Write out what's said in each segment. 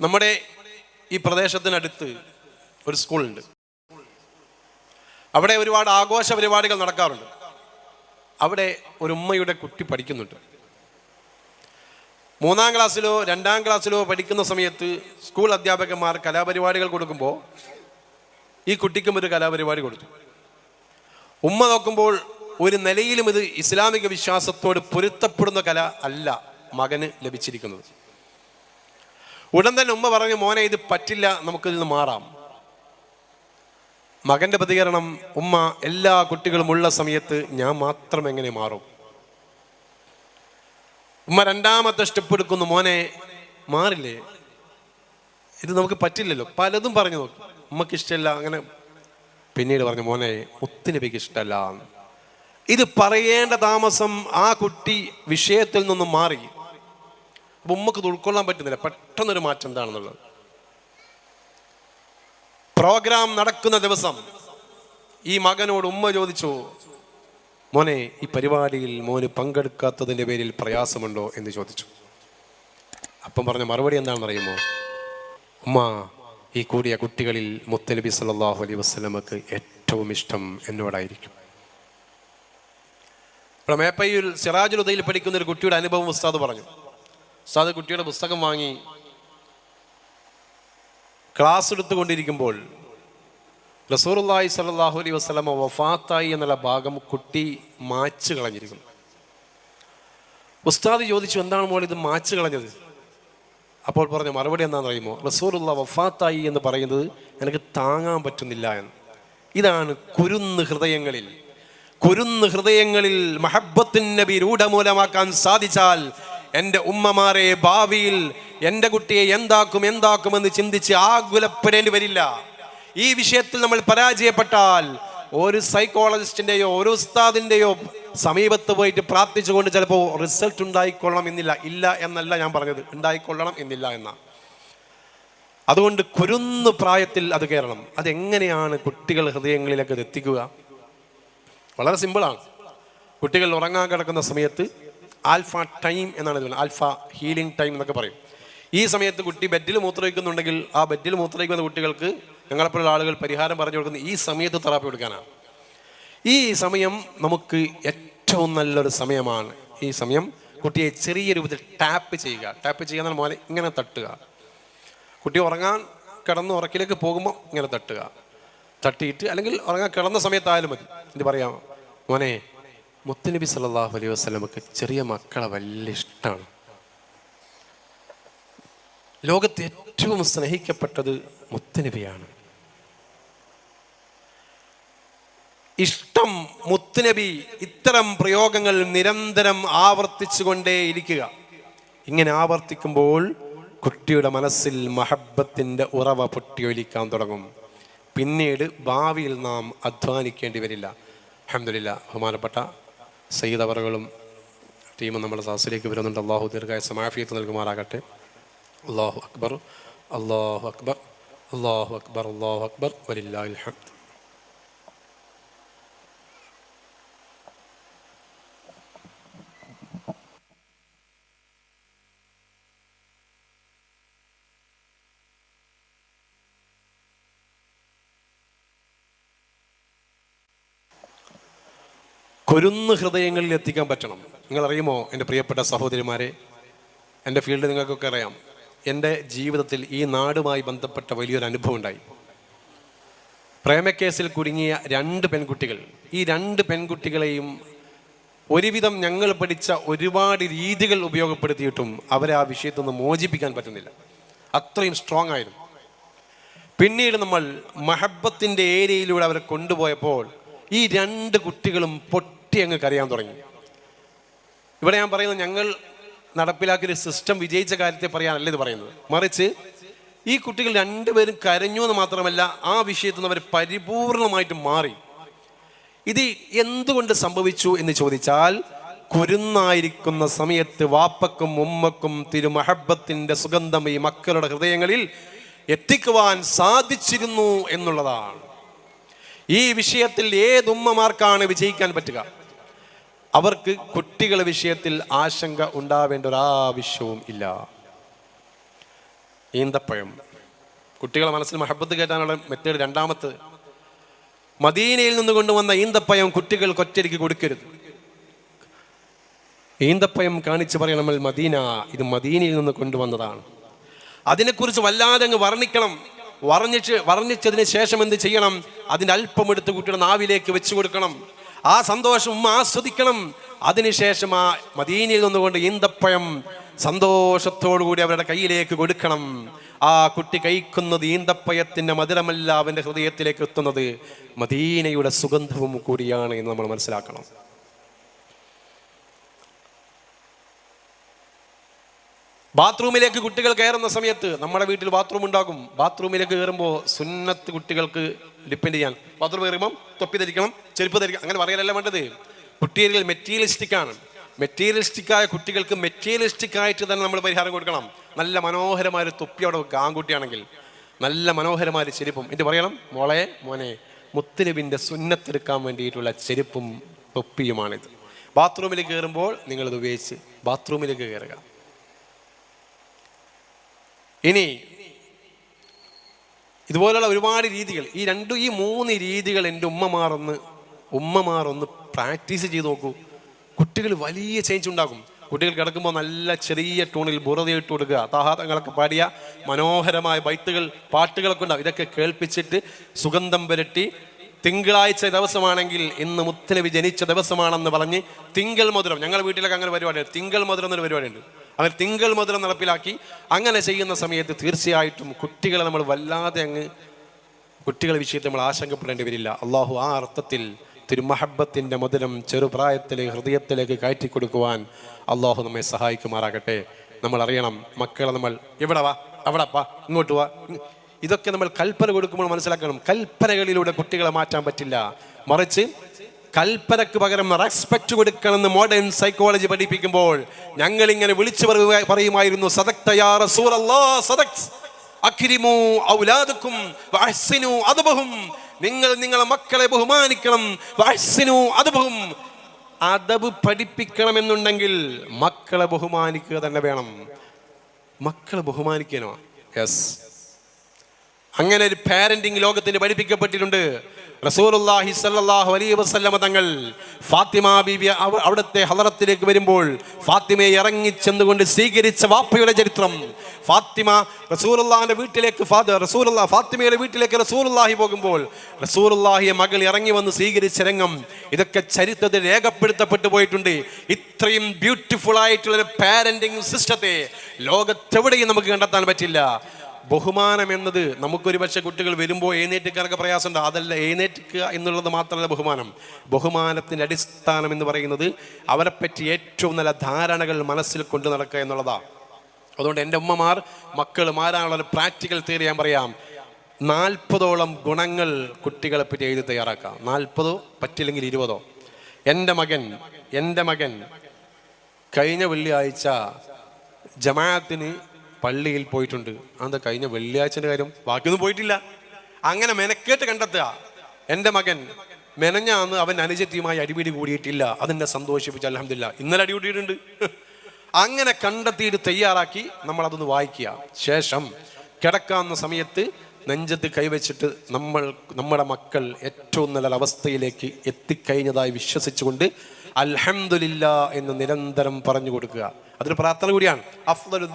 നമ്മുടെ ഈ പ്രദേശത്തിനടുത്ത് ഒരു സ്കൂളുണ്ട്. അവിടെ ഒരുപാട് ആഘോഷ പരിപാടികൾ നടക്കാറുണ്ട്. അവിടെ ഒരു ഉമ്മയുടെ കുട്ടി പഠിക്കുന്നുണ്ട്. മൂന്നാം ക്ലാസ്സിലോ രണ്ടാം ക്ലാസ്സിലോ പഠിക്കുന്ന സമയത്ത് സ്കൂൾ അധ്യാപകന്മാർ കലാപരിപാടികൾ കൊടുക്കുമ്പോൾ ഈ കുട്ടിക്കും ഒരു കലാപരിപാടി കൊടുത്തു. ഉമ്മ നോക്കുമ്പോൾ ഒരു നിലയിലും ഇത് ഇസ്ലാമിക വിശ്വാസത്തോട് പൊരുത്തപ്പെടുന്ന കല അല്ല മകന് ലഭിച്ചിരിക്കുന്നത്. ഉടൻ തന്നെ ഉമ്മ പറഞ്ഞു മോനെ ഇത് പറ്റില്ല നമുക്കിതിൽ നിന്ന് മാറാം. മകന്റെ പ്രതികരണം ഉമ്മ എല്ലാ കുട്ടികളും ഉള്ള സമയത്ത് ഞാൻ മാത്രം എങ്ങനെ മാറും? ഉമ്മ രണ്ടാമത്തെ സ്റ്റെപ്പ് എടുക്കുന്നു മോനെ മാറില്ലേ? ഇത് നമുക്ക് പറ്റില്ലല്ലോ. പലതും പറഞ്ഞു നോക്കി. ഉമ്മക്ക് ഇഷ്ടമല്ല അങ്ങനെ പിന്നീട് പറഞ്ഞു മോനെ മുത്തുനബിക്ക് ഇഷ്ടമല്ല. ഇത് പറയേണ്ട താമസം ആ കുട്ടി വിഷയത്തിൽ നിന്നും മാറി. അപ്പൊ ഉമ്മക്ക് ഉൾക്കൊള്ളാൻ പറ്റുന്നില്ല. പെട്ടെന്നൊരു മാറ്റം എന്താണെന്നുള്ളത്. പ്രോഗ്രാം നടക്കുന്ന ദിവസം ഈ മകനോട് ഉമ്മ ചോദിച്ചു മോനെ ഈ പരിപാടിയിൽ മോന് പങ്കെടുക്കാത്തതിന്റെ പേരിൽ പ്രയാസമുണ്ടോ? എന്ന് ചോദിച്ചു. അപ്പം പറഞ്ഞ മറുപടി എന്താണെന്ന് അറിയുമോ ഉമ്മ ഈ കൂടിയ കുട്ടികളിൽ മുത്തലബി സല്ലല്ലാഹു അലൈ വസ്ലമക്ക് ഏറ്റവും ഇഷ്ടം എന്നോടായിരിക്കും. മേപ്പയിൽ സിറാജുൽ ഉദയിൽ പഠിക്കുന്ന ഒരു കുട്ടിയുടെ അനുഭവം ഉസ്താദ് പറഞ്ഞു. ഉസ്താദ് കുട്ടിയുടെ പുസ്തകം വാങ്ങി ക്ലാസ് എടുത്തുകൊണ്ടിരിക്കുമ്പോൾ റസൂറുല്ലായി സല്ലാഹു അലൈഹി വസ്ലമ വഫാത്തായി എന്നുള്ള ഭാഗം കുട്ടി മാച്ച് കളഞ്ഞിരിക്കുന്നു. ഉസ്താദ് ചോദിച്ചു എന്താണ് മോൾ ഇത് മാച്ച് കളഞ്ഞത്? അപ്പോൾ പറഞ്ഞ മറുപടി എന്താണെന്ന് അറിയുമോ റസൂറുള്ള വഫാത്തായി എന്ന് പറയുന്നത് എനിക്ക് താങ്ങാൻ പറ്റുന്നില്ല എന്ന്. ഇതാണ് കുരുന്ന് ഹൃദയങ്ങളിൽ കുരുന്ന് ഹൃദയങ്ങളിൽ മഹബത്തിൻ നബി രൂഢമൂലമാക്കാൻ സാധിച്ചാൽ എന്റെ ഉമ്മമാരെ ഭാവിയിൽ എന്റെ കുട്ടിയെ എന്താക്കും എന്താക്കുമെന്ന് ചിന്തിച്ച് ആകുലപ്പെടേണ്ടി വരില്ല. ഈ വിഷയത്തിൽ നമ്മൾ പരാജയപ്പെട്ടാൽ ഒരു സൈക്കോളജിസ്റ്റിന്റെയോ ഒരു ഉസ്താദിന്റെയോ സമീപത്ത് പോയിട്ട് പ്രാർത്ഥിച്ചുകൊണ്ട് ചിലപ്പോൾ റിസൾട്ട് ഉണ്ടായിക്കൊള്ളണം എന്നില്ല. ഇല്ല എന്നല്ല ഞാൻ പറഞ്ഞത്. ഉണ്ടായിക്കൊള്ളണം എന്നില്ല എന്ന. അതുകൊണ്ട് കുരുന്ന് പ്രായത്തിൽ അത് കയറണം അതെങ്ങനെയാണ് കുട്ടികൾ ഹൃദയങ്ങളിലേക്ക് അത് എത്തിക്കുക? വളരെ സിമ്പിളാണ് കുട്ടികൾ ഉറങ്ങാൻ കിടക്കുന്ന സമയത്ത് ആൽഫ ടൈം എന്നാണ് ഇത്. ആൽഫ ഹീലിംഗ് ടൈം എന്നൊക്കെ പറയും. ഈ സമയത്ത് കുട്ടി ബെഡിൽ മൂത്രമൊഴിക്കുന്നുണ്ടെങ്കിൽ ആ ബെഡിൽ മൂത്രമൊഴിക്കുന്ന കുട്ടികൾക്ക് ഞങ്ങളെപ്പോലുള്ള ആളുകൾ പരിഹാരം പറഞ്ഞു കൊടുക്കുന്ന ഈ സമയത്ത് തെറാപ്പി കൊടുക്കാനാണ്. ഈ സമയം നമുക്ക് ഏറ്റവും നല്ലൊരു സമയമാണ്. ഈ സമയം കുട്ടിയെ ചെറിയ രൂപത്തിൽ ടാപ്പ് ചെയ്യുക. ടാപ്പ് ചെയ്യുക എന്നാൽ മോനെ ഇങ്ങനെ തട്ടുക. കുട്ടി ഉറങ്ങാൻ കിടന്ന് ഉറക്കിലേക്ക് പോകുമ്പോൾ ഇങ്ങനെ തട്ടുക. തട്ടിയിട്ട് അല്ലെങ്കിൽ ഉറങ്ങാൻ കിടന്ന സമയത്തായാലും മതി. എന്ത് പറയാം? മോനെ മുത്തുനബി സല്ലല്ലാഹു അലൈഹി വസ്ലമക്ക് ചെറിയ മക്കളെ വലിയ ഇഷ്ടമാണ് ലോകത്ത് ഏറ്റവും സ്നേഹിക്കപ്പെട്ടത് മുത്തനബിയാണ്. ഇഷ്ടം മുത്തുനബി ഇത്തരം പ്രയോഗങ്ങൾ നിരന്തരം ആവർത്തിച്ചുകൊണ്ടേ ഇരിക്കുക ഇങ്ങനെ ആവർത്തിക്കുമ്പോൾ കുട്ടിയുടെ മനസ്സിൽ മഹബത്തിന്റെ ഉറവ പൊട്ടിയൊലിക്കാൻ തുടങ്ങും. പിന്നീട് ഭാവിയിൽ നാം അധ്വാനിക്കേണ്ടി വരില്ല. അഹമ്മദില്ല ബഹുമാനപ്പെട്ട സയ്യിദ് അവറുകളും ടീമും നമ്മുടെ സാസിലേക്ക് വരുന്നുണ്ട്. അള്ളാഹു ദീർഘായ സമാഫിയത്ത് നൽകുമാറാകട്ടെ. അള്ളാഹു അക്ബർ അള്ളാഹു അക്ബർ അള്ളാഹു അക്ബർ അള്ളാഹു അക്ബർ വലില്ലാഹിൽ കൊരുന്ന് ഹൃദയങ്ങളിൽ എത്തിക്കാൻ പറ്റണം. നിങ്ങൾ അറിയുമോ എന്റെ പ്രിയപ്പെട്ട സഹോദരിമാരെ? എന്റെ ഫീൽഡ് നിങ്ങൾക്കൊക്കെ അറിയാം. എന്റെ ജീവിതത്തിൽ ഈ നാടുമായി ബന്ധപ്പെട്ട വലിയൊരു അനുഭവം ഉണ്ടായി. പ്രേമക്കേസിൽ കുടുങ്ങിയ രണ്ട് പെൺകുട്ടികൾ. ഈ രണ്ട് പെൺകുട്ടികളെയും ഒരുവിധം ഞങ്ങൾ പഠിച്ച ഒരുപാട് രീതികൾ ഉപയോഗപ്പെടുത്തിയിട്ടും അവരെ ആ വിഷയത്തിൽ നിന്ന് മോചിപ്പിക്കാൻ പറ്റുന്നില്ല. അത്രയും സ്ട്രോങ് ആയിരുന്നു. പിന്നീട് നമ്മൾ മഹബത്തിന്റെ ഏരിയയിലൂടെ അവരെ കൊണ്ടുപോയപ്പോൾ ഈ രണ്ട് കുട്ടികളും പൊട്ടി അങ്ങ് കരയാൻ തുടങ്ങി. ഇവിടെ ഞാൻ പറയുന്നത് ഞങ്ങൾ നടപ്പിലാക്കിയ സിസ്റ്റം വിജയിച്ച കാര്യത്തെ പറയാനല്ല ഇത് പറയുന്നത്. മറിച്ച് ഈ കുട്ടികൾ രണ്ടുപേരും കരഞ്ഞു എന്ന് മാത്രമല്ല ആ വിഷയത്തിൽ നിന്ന് അവർ പരിപൂർണമായിട്ട് മാറി. ഇത് എന്തുകൊണ്ട് സംഭവിച്ചു എന്ന് ചോദിച്ചാൽ കുരുന്നായിരിക്കുന്ന സമയത്ത് വാപ്പക്കും ഉമ്മക്കും തിരുമഹബത്തിന്റെ സുഗന്ധം ഈ മക്കളുടെ ഹൃദയങ്ങളിൽ എത്തിക്കുവാൻ സാധിച്ചിരുന്നു എന്നുള്ളതാണ്. ഈ വിഷയത്തിൽ ഏതുമ്മമാർക്കാണ് വിജയിക്കാൻ പറ്റുക? അവർക്ക് കുട്ടികളുടെ വിഷയത്തിൽ ആശങ്ക ഉണ്ടാവേണ്ട ഒരാവശ്യവും ഇല്ല. ഈന്തപ്പഴം. കുട്ടികളെ മനസ്സിൽ മഹബത്ത് കയറ്റാനുള്ള മെത്തേഡ് രണ്ടാമത്തെ. മദീനയിൽ നിന്ന് കൊണ്ടുവന്ന ഈന്തപ്പയം കുട്ടികൾ കൊറ്റരിക്ക് കൊടുക്കരുത്. ഈന്തപ്പയം കാണിച്ചു പറയണം മദീന ഇത് മദീനയിൽ നിന്ന് കൊണ്ടുവന്നതാണ്. അതിനെക്കുറിച്ച് വല്ലാതെ അങ്ങ് വർണിക്കണം. വർണിച്ച് വർണിച്ചതിന് ശേഷം എന്ത് ചെയ്യണം? അതിന്റെ അല്പം എടുത്ത് കുട്ടിയുടെ നാവിലേക്ക് വെച്ചു കൊടുക്കണം. ആ സന്തോഷം ആസ്വദിക്കണം. അതിനുശേഷം ആ മദീനയിൽ നിന്നുകൊണ്ട് ഈന്തപ്പഴം സന്തോഷത്തോടു കൂടി അവരുടെ കയ്യിലേക്ക് കൊടുക്കണം. ആ കുട്ടി കഴിക്കുന്നത് ഈന്തപ്പഴത്തിന്റെ മധുരമല്ല അവന്റെ ഹൃദയത്തിലേക്ക് എത്തുന്നത്. മദീനയുടെ സുഗന്ധവും കൂടിയാണ് എന്ന് നമ്മൾ മനസ്സിലാക്കണം. ബാത്റൂമിലേക്ക് കുട്ടികൾ കയറുന്ന സമയത്ത് നമ്മുടെ വീട്ടിൽ ബാത്റൂം ഉണ്ടാകും. ബാത്റൂമിലേക്ക് കയറുമ്പോൾ സുന്നത്ത് കുട്ടികൾക്ക് ഡിപ്പെൻഡ് ചെയ്യാൻ. ബാത്റൂം കയറുമ്പോൾ തൊപ്പി ധരിക്കണം ചെരുപ്പ് ധരിക്കണം അങ്ങനെ പറയലല്ല വേണ്ടത്? കുട്ടികൾ മെറ്റീരിയലിസ്റ്റിക് ആണ്. മെറ്റീരിയലിസ്റ്റിക് ആയ കുട്ടികൾക്ക് മെറ്റീരിയലിസ്റ്റിക് ആയിട്ട് തന്നെ നമ്മൾ പരിഹാരം കൊടുക്കണം. നല്ല മനോഹരമായ ഒരു തൊപ്പി അവിടെ വെക്കുക ആൺകുട്ടിയാണെങ്കിൽ. നല്ല മനോഹരമായ ചെരുപ്പും. എന്ത് പറയണം മോളെ മോനെ മുത്തരവിന്റെ സുന്നത്തെടുക്കാൻ വേണ്ടിയിട്ടുള്ള ചെരുപ്പും തൊപ്പിയുമാണിത്. ബാത്റൂമിൽ കയറുമ്പോൾ നിങ്ങളിത് ഉപയോഗിച്ച് ബാത്റൂമിലേക്ക് കയറുക. ഇനി ഇതുപോലുള്ള ഒരുപാട് രീതികൾ ഈ രണ്ട് ഈ മൂന്ന് രീതികൾ എന്റെ ഉമ്മമാർ ഒന്ന് പ്രാക്ടീസ് ചെയ്ത് നോക്കൂ. കുട്ടികൾ വലിയ ചേഞ്ച് ഉണ്ടാകും കുട്ടികൾ കിടക്കുമ്പോൾ നല്ല ചെറിയ ടൂണിൽ ബുറതയിട്ട് കൊടുക്കുക. താഹാതങ്ങളൊക്കെ പാടിയ മനോഹരമായ ബൈത്തുകൾ പാട്ടുകളൊക്കെ ഉണ്ടാവും. ഇതൊക്കെ കേൾപ്പിച്ചിട്ട് സുഗന്ധം പുരട്ടി തിങ്കളാഴ്ച ദിവസമാണെങ്കിൽ ഇന്ന് മുത്തലവി ജനിച്ച ദിവസമാണെന്ന് പറഞ്ഞ് തിങ്കൾ മധുരം ഞങ്ങളുടെ വീട്ടിലൊക്കെ അങ്ങനെ പരിപാടിയാണ് തിങ്കൾ മധുരം എന്നൊരു പരിപാടിയുണ്ട്. അവർ തിങ്കൾ മുതൽ നടപ്പിലാക്കി അങ്ങനെ ചെയ്യുന്ന സമയത്ത് തീർച്ചയായിട്ടും കുട്ടികളെ നമ്മൾ വല്ലാതെ അങ്ങ് കുട്ടികളെ വിഷയത്തിൽ നമ്മൾ ആശങ്കപ്പെടേണ്ടി വരില്ല. അള്ളാഹു ആ അർത്ഥത്തിൽ തിരുമഹബത്തിന്റെ മധുരം ചെറുപ്രായത്തിലേക്ക് ഹൃദയത്തിലേക്ക് കയറ്റി കൊടുക്കുവാൻ അള്ളാഹു നമ്മെ സഹായിക്കുമാറാകട്ടെ. നമ്മൾ അറിയണം മക്കളെ നമ്മൾ എവിടെ വാ? അവിടെ വാ ഇങ്ങോട്ട് വാ. ഇതൊക്കെ നമ്മൾ കൽപ്പന കൊടുക്കുമ്പോൾ മനസ്സിലാക്കണം. കൽപ്പനകളിലൂടെ കുട്ടികളെ മാറ്റാൻ പറ്റില്ല. മറിച്ച് കൽപ്പനക്ക് പകരം റെസ്പെക്ട് കൊടുക്കണമെന്ന് മോഡേൺ സൈക്കോളജി പഠിപ്പിക്കുമ്പോൾ ഞങ്ങൾ ഇങ്ങനെ വിളിച്ചു പറയുമായിരുന്നു സദക്ത വഅഹ്സിനു അദബഹും നിങ്ങൾ നിങ്ങളെ മക്കളെ ബഹുമാനിക്കണം വഅഹ്സിനു അദബഹും. അദബ് പഠിപ്പിക്കണമെന്നുണ്ടെങ്കിൽ മക്കളെ ബഹുമാനിക്കുക തന്നെ വേണം. മക്കളെ ബഹുമാനിക്കണോ? യെസ് അങ്ങനെ ഒരു പാരന്റിങ് ലോകത്തിന് പഠിപ്പിക്കപ്പെട്ടിട്ടുണ്ട്. റസൂലുള്ളാഹി സല്ലാഹു അലൈ വസ്ല്ലമ തങ്ങൾ ഫാത്തിമ ബീബി അവ- അവിടുത്തെ ഹലറത്തിലേക്ക് വരുമ്പോൾ ഫാത്തിമയെ ഇറങ്ങി ചെന്നുകൊണ്ട് സ്വീകരിച്ച വാപ്പയുടെ ചരിത്രം. ഫാത്തിമ റസൂലുള്ളാഹിന്റെ വീട്ടിലേക്ക് റസൂലുള്ള ഫാത്തിമയുടെ വീട്ടിലേക്ക് റസൂലുള്ളാഹി പോകുമ്പോൾ റസൂലുള്ളാഹിയെ മകൾ ഇറങ്ങി വന്ന് സ്വീകരിച്ച രംഗം ഇതൊക്കെ ചരിത്രത്തിൽ രേഖപ്പെടുത്തപ്പെട്ടു പോയിട്ടുണ്ട്. ഇത്രയും ബ്യൂട്ടിഫുൾ ആയിട്ടുള്ള ഒരു പാരന്റിങ് സിസ്റ്റത്തെ ലോകത്തെവിടെയും നമുക്ക് കണ്ടെത്താൻ പറ്റില്ല. ബഹുമാനം എന്നത് നമുക്കൊരു പക്ഷേ കുട്ടികൾ വരുമ്പോൾ എഴുന്നേറ്റിക്കാനൊക്കെ പ്രയാസമുണ്ട്. അതല്ല എഴുന്നേറ്റിക്കുക എന്നുള്ളത് മാത്രമല്ല ബഹുമാനം. ബഹുമാനത്തിന്റെ അടിസ്ഥാനം എന്ന് പറയുന്നത് അവരെപ്പറ്റി ഏറ്റവും നല്ല ധാരണകൾ മനസ്സിൽ കൊണ്ടു നടക്കുക എന്നുള്ളതാണ് അതുകൊണ്ട് എന്റെ ഉമ്മമാർ മക്കൾ മാരാനുള്ള പ്രാക്ടിക്കൽ തിയറി ഞാൻ പറയാം. നാൽപ്പതോളം ഗുണങ്ങൾ കുട്ടികളെ പറ്റി എഴുതി തയ്യാറാക്കാം. നാൽപ്പതോ? പറ്റില്ലെങ്കിൽ ഇരുപതോ? എന്റെ മകൻ എന്റെ മകൻ കഴിഞ്ഞ വെള്ളിയാഴ്ച ജമാഅത്തിന് പള്ളിയിൽ പോയിട്ടുണ്ട്. അത് കഴിഞ്ഞ വെള്ളിയാഴ്ചന്റെ കാര്യം? ബാക്കിയൊന്നും പോയിട്ടില്ല. അങ്ങനെ മെനക്കേട്ട് കണ്ടെത്തുക. എന്റെ മകൻ മെനഞ്ഞാന്ന് അവൻ അനുജത്തിയുമായി അടിപിടി കൂടിയിട്ടില്ല. അതെന്നെ സന്തോഷിപ്പിച്ച് അലഹമില്ല ഇന്നലെ അടി കൂടിയിട്ടുണ്ട് അങ്ങനെ കണ്ടെത്തിയിട്ട് തയ്യാറാക്കി നമ്മൾ അതൊന്ന് വായിക്കുക. ശേഷം കിടക്കാവുന്ന സമയത്ത് നെഞ്ചത്ത് കൈവച്ചിട്ട് നമ്മൾ നമ്മുടെ മക്കൾ ഏറ്റവും നല്ല അവസ്ഥയിലേക്ക് എത്തിക്കഴിഞ്ഞതായി വിശ്വസിച്ചുകൊണ്ട് അൽഹംദുലില്ല എന്ന് നിരന്തരം പറഞ്ഞു കൊടുക്കുക. അതൊരു പ്രാർത്ഥന കൂടിയാണ്. എന്ന്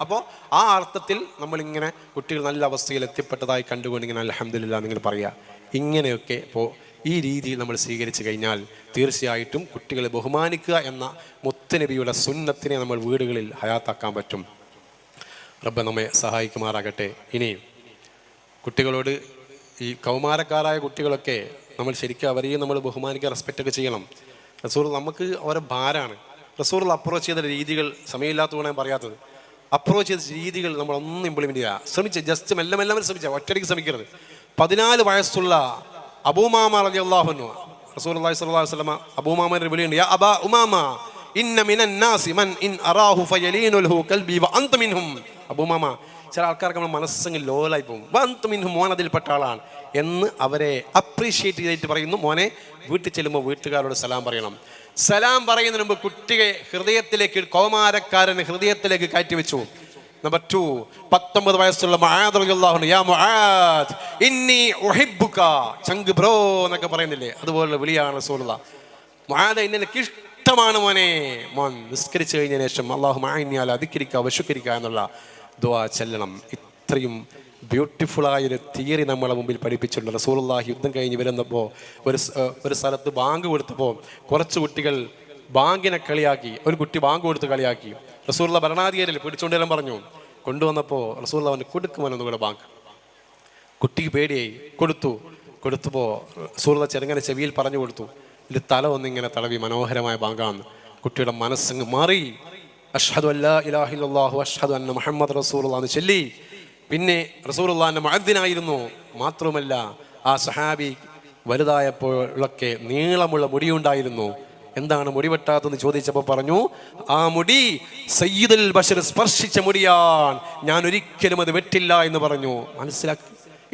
അപ്പോൾ ആ അർത്ഥത്തിൽ നമ്മളിങ്ങനെ കുട്ടികൾ നല്ല അവസ്ഥയിൽ എത്തിപ്പെട്ടതായി കണ്ടുകൊണ്ട് ഇങ്ങനെ അലഹമില്ല നിങ്ങൾ പറയുക ഇങ്ങനെയൊക്കെ ഇപ്പോൾ ഈ രീതിയിൽ നമ്മൾ സ്വീകരിച്ചു കഴിഞ്ഞാൽ തീർച്ചയായിട്ടും കുട്ടികളെ ബഹുമാനിക്കുക എന്ന മുത്തനബിയുടെ സുന്നത്തിനെ നമ്മൾ വീടുകളിൽ ഹയാത്താക്കാൻ പറ്റും. റബ്ബ നമ്മെ സഹായിക്കുമാറാകട്ടെ. ഇനിയും കുട്ടികളോട് ഈ കൗമാരക്കാരായ കുട്ടികളൊക്കെ നമ്മൾ ശരിക്കും അവരെയും നമ്മൾ ബഹുമാനിക്കുക റെസ്പെക്റ്റ് ഒക്കെ ചെയ്യണം. റസൂർ നമുക്ക് അവരെ ഭാരമാണ് റസൂറിൽ അപ്രോച്ച് ചെയ്ത രീതികൾ സമയമില്ലാത്ത ഞാൻ പറയാത്തത്. അപ്രോച്ച് ചെയ്ത രീതികൾ നമ്മളൊന്നും ഇംപ്ലിമെന്റ് ചെയ്യുക ശ്രമിച്ച് ജസ്റ്റ് മെല്ലെ മെല്ലെ ശ്രമിച്ചാൽ ഒറ്റയ്ക്ക് ശ്രമിക്കരുത്. പതിനാല് വയസ്സുള്ള അബൂമാമ അലി അള്ളാഹുനു റസൂർ അള്ളാഹി സ്വല്ലല്ലാഹു അലൈഹി വസല്ലമ അബൂമാമയുടെ വിളിയുണ്ട്. ഉമാമ ഇന്ന മിനൻ മൻ ഇൻ അറാഹു ഫയലീനുൽഹു കൽബി വ അൻത മിൻഹും. അബൂമാമ ചില ആൾക്കാർക്ക് നമ്മുടെ മനസ്സെങ്കിൽ ലോലായി പോകും. വന്ത് മിൻഹും മോൻ അതിൽപ്പെട്ട ആളാണ് എന്ന് അവരെ അപ്രീഷിയേറ്റ് ചെയ്തിട്ട് പറയുന്നു. മോനെ വീട്ടിൽ ചെല്ലുമ്പോൾ വീട്ടുകാരോട് സലാം പറയണം. സലാം പറയുന്നതിന് മുമ്പ് കുട്ടിയെ ഹൃദയത്തിലേക്ക് കൗമാരക്കാരന് ഹൃദയത്തിലേക്ക് കയറ്റി വെച്ചു നമ്പർ ടു പത്തൊമ്പത് വയസ്സുള്ള. ചങ്ക് എന്നൊക്കെ പറയുന്നില്ലേ? അതുപോലുള്ള വിളിയാണ് സോലുള്ള എനിക്ക് ഇഷ്ടമാണ് മോനെ. മോൻ നിസ്കരിച്ചു കഴിഞ്ഞതിന് ശേഷം അള്ളാഹു മായിന്യാൽ അധികരിക്കുക വിശുക്കരിക്കുക എന്നുള്ള ദുആ ചെല്ലണം. ഇത്രയും ഒരു തിയറി നമ്മളെ മുമ്പിൽ പഠിപ്പിച്ചിട്ടുണ്ട്. റസൂലുള്ളാഹി യുദ്ധം കഴിഞ്ഞ് വരുന്നപ്പോൾ ഒരു ഒരു സ്ഥലത്ത് ബാങ്ക് കൊടുത്തപ്പോൾ കുറച്ച് കുട്ടികൾ ബാങ്കിനെ കളിയാക്കി ഒരു കുട്ടി ബാങ്ക് കൊടുത്ത് കളിയാക്കി. റസൂലുള്ള ഭരണാധികാരിയിൽ പിടിച്ചുകൊണ്ടെല്ലാം പറഞ്ഞു കൊണ്ടുവന്നപ്പോൾ റസൂലുള്ള അവന് കൊടുക്കുമോനൊന്നും കൂടെ ബാങ്ക്. കുട്ടിക്ക് പേടിയായി. കൊടുത്തു. കൊടുത്തപ്പോൾ റസൂലുള്ള ചെറുങ്ങനെ ചെവിയിൽ പറഞ്ഞു കൊടുത്തു. ഇത് തല ഒന്നിങ്ങനെ തടവി മനോഹരമായ ബാങ്കാന്ന്. കുട്ടിയുടെ മനസ്സങ്ങ് മാറി. അഷ്ഹദു അല്ലാ ഇലാഹില്ലാഹു അഷ്ഹദു അന്ന മുഹമ്മദ് റസൂലുള്ളാന്ന് ചൊല്ലി. പിന്നെ റസൂലുള്ളാന്റെ മഅദ്ദിനായിരുന്നു. മാത്രമല്ല ആ സഹാബി വലുതായപ്പോഴൊക്കെ നീളമുള്ള മുടിയുണ്ടായിരുന്നു. എന്താണ് മുടി വെട്ടാത്തെന്ന് ചോദിച്ചപ്പോൾ പറഞ്ഞു ആ മുടി സയ്യിദുൽ ബഷർ സ്പർശിച്ച മുടിയാൻ ഞാൻ ഒരിക്കലും അത് വെട്ടില്ല എന്ന് പറഞ്ഞു. മനസ്സിലാക്കി.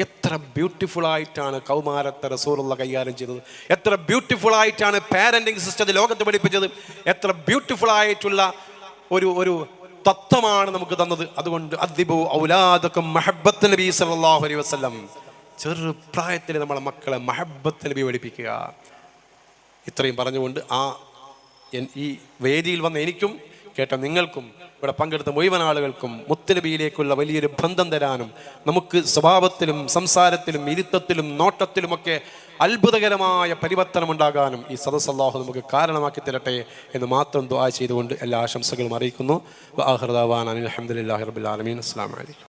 എത്ര ബ്യൂട്ടിഫുൾ ആയിട്ടാണ് കൗമാരത്തെ റസൂറുള്ള കൈകാര്യം ചെയ്തത്. എത്ര ബ്യൂട്ടിഫുൾ ആയിട്ടാണ് പാരന്റിങ് സിസ്റ്റത്തെ ലോകത്ത് പഠിപ്പിച്ചത്. എത്ര ബ്യൂട്ടിഫുൾ ആയിട്ടുള്ള ഒരു ഒരു തത്വമാണ് നമുക്ക് തന്നത്. അതുകൊണ്ട് അദ്ദിബു ഔലാദക്കും മഹബത്ത് നബി സല്ലല്ലാഹു അലൈഹി വസല്ലം. ചെറുപ്രായത്തിൽ നമ്മളെ മക്കളെ മഹബത്ത് നബി പഠിപ്പിക്കുക. ഇത്രയും പറഞ്ഞുകൊണ്ട് ആ ഈ വേദിയിൽ വന്ന എനിക്കും കേട്ട നിങ്ങൾക്കും ഇവിടെ പങ്കെടുത്ത മുഴുവൻ ആളുകൾക്കും മുത്തലബിയിലേക്കുള്ള വലിയൊരു ബന്ധം തരാനും നമുക്ക് സ്വഭാവത്തിലും സംസാരത്തിലും ഇരുത്തത്തിലും നോട്ടത്തിലുമൊക്കെ അത്ഭുതകരമായ പരിവർത്തനം ഉണ്ടാകാനും ഈ സദസ്സല്ലാഹു നമുക്ക് കാരണമാക്കി തരട്ടെ എന്ന് മാത്രം ദുആ ചെയ്തുകൊണ്ട് എല്ലാ ആശംസകളും അറിയിക്കുന്നു. അലഹമുല്ലാ റബുലാലമീൻ അസ്സാം വലൈക്കും